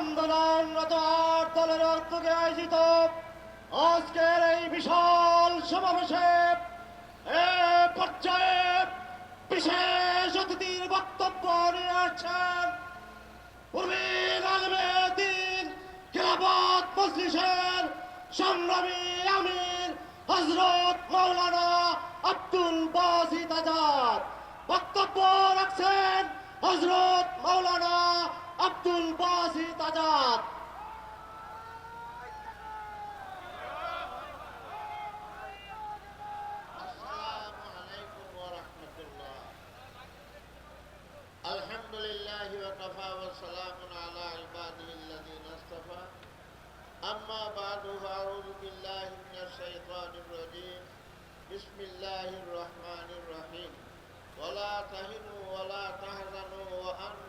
আন্দোলনরত আট দলের উদ্যোগে আয়োজিত। আজকের এই বিশাল সমাবেশে পর্যায়ে বিশেষ অতিথির বক্তব্য নিয়ে আসছেন হজরত মৌলানা আব্দুল বাসিত আজাদ। বক্তব্য রাখছেন হজরত মৌলানা আব্দুল বাসিত আজাদ السلام عليكم ورحمة الله الحمد لله وكفى وسلام على عباده الذين اصطفى أما بعد فأعوذ بالله من الشيطان الرجيم بسم الله الرحمن الرحيم ولا تهنوا ولا تحزنوا وأنتم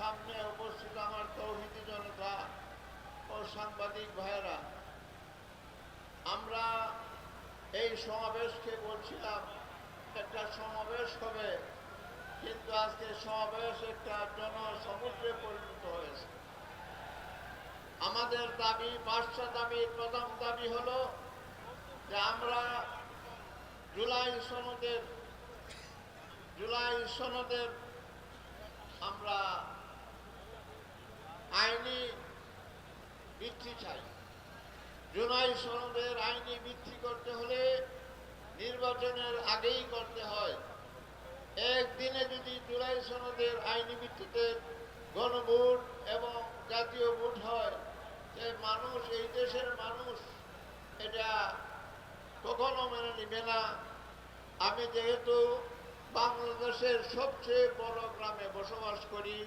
সামনে উপস্থিত আমার তৌহিদি জনতা ও সাংবাদিক ভাইয়েরা, আমরা এই সমাবেশকে বলছিলাম, একটা সমাবেশ হবে, কিন্তু আজকে সমাবেশ একটা জনসমুদ্রে পরিণত হয়েছে। আমাদের দাবি পাঁচটা দাবি, প্রথম দাবি হলো যে আমরা জুলাই সনদের জুলাই সনদের আমরা আইনি ভিত্তি চাই। জুলাই সনদের আইনি ভিত্তি করতে হলে নির্বাচনের আগেই করতে হয়। একদিনে যদি জুলাই সনদের আইনি ভিত্তিতে গণভোট এবং জাতীয় ভোট হয়, যে মানুষ, এই দেশের মানুষ এটা কখনো মেনে নিবে না। আমি যেহেতু বাংলাদেশের সবচেয়ে বড় গ্রামে বসবাস করি,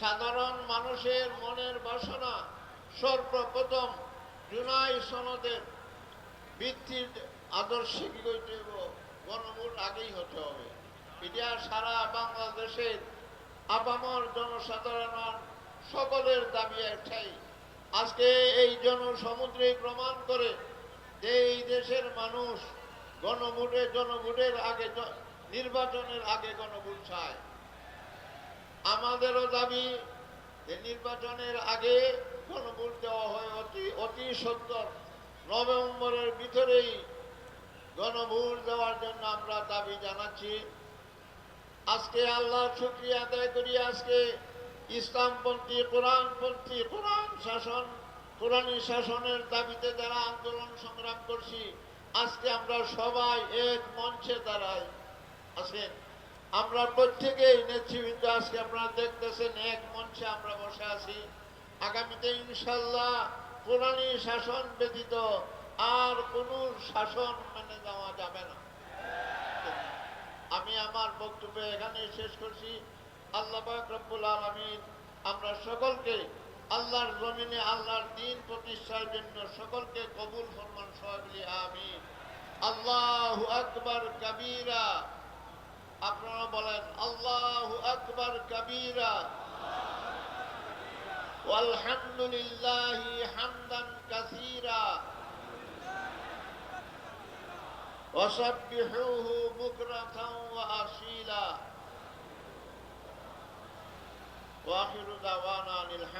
সাধারণ মানুষের মনের বাসনা সর্বপ্রথম জুলাই সনদের ভিত্তির আদর্শে কি করতে হবে গণভোট আগেই হতে হবে। এটা সারা বাংলাদেশের আপামর জনসাধারণ সকলের দাবি একটাই। আজকে এই জনসমুদ্রে প্রমাণ করে যে এই দেশের মানুষ গণভোটে জনভোটের আগে নির্বাচনের আগে গণভোট চায়। আমাদেরও দাবি যে নির্বাচনের আগে গণভোট দেওয়া হয় অতি অতি সত্তর। নভেম্বরের ভিতরেই গণভোট দেওয়ার জন্য আমরা দাবি জানাচ্ছি। আজকে আল্লাহর শুক্রিয়া আদায় করি, আজকে ইসলামপন্থী, কোরআনপন্থী, কোরআন শাসন, কোরআনী শাসনের দাবিতে যারা আন্দোলন সংগ্রাম করছি, আজকে আমরা সবাই এক মঞ্চে দাঁড়াই। আছেন আমরা প্রত্যেকেই নেতৃবৃন্দ আজকে আপনারা দেখতেছেন এক মঞ্চে আমরা বসে আছি। আগামীতে ইনশাল্লাহ পুরানি শাসন ব্যতীত আর কোন শাসন মেনে যাওয়া যাবে না। আমি আমার বক্তব্য এখানে শেষ করছি। আল্লাহ রব্বুল আলামিন আমরা সকলকে আল্লাহর জমিনে আল্লাহর দিন প্রতিষ্ঠার জন্য সকলকে কবুল ফরমান সহাবলি আমি আল্লাহ আকবার, কাবীরা। আপনারা বলেন আল্লাহু আকবার কাবীরা ওয়ালহামদুলিল্লাহি হামদান কাসীরা وسبحوه بكرة وأصيلا وآخر دعوانا أن الحمد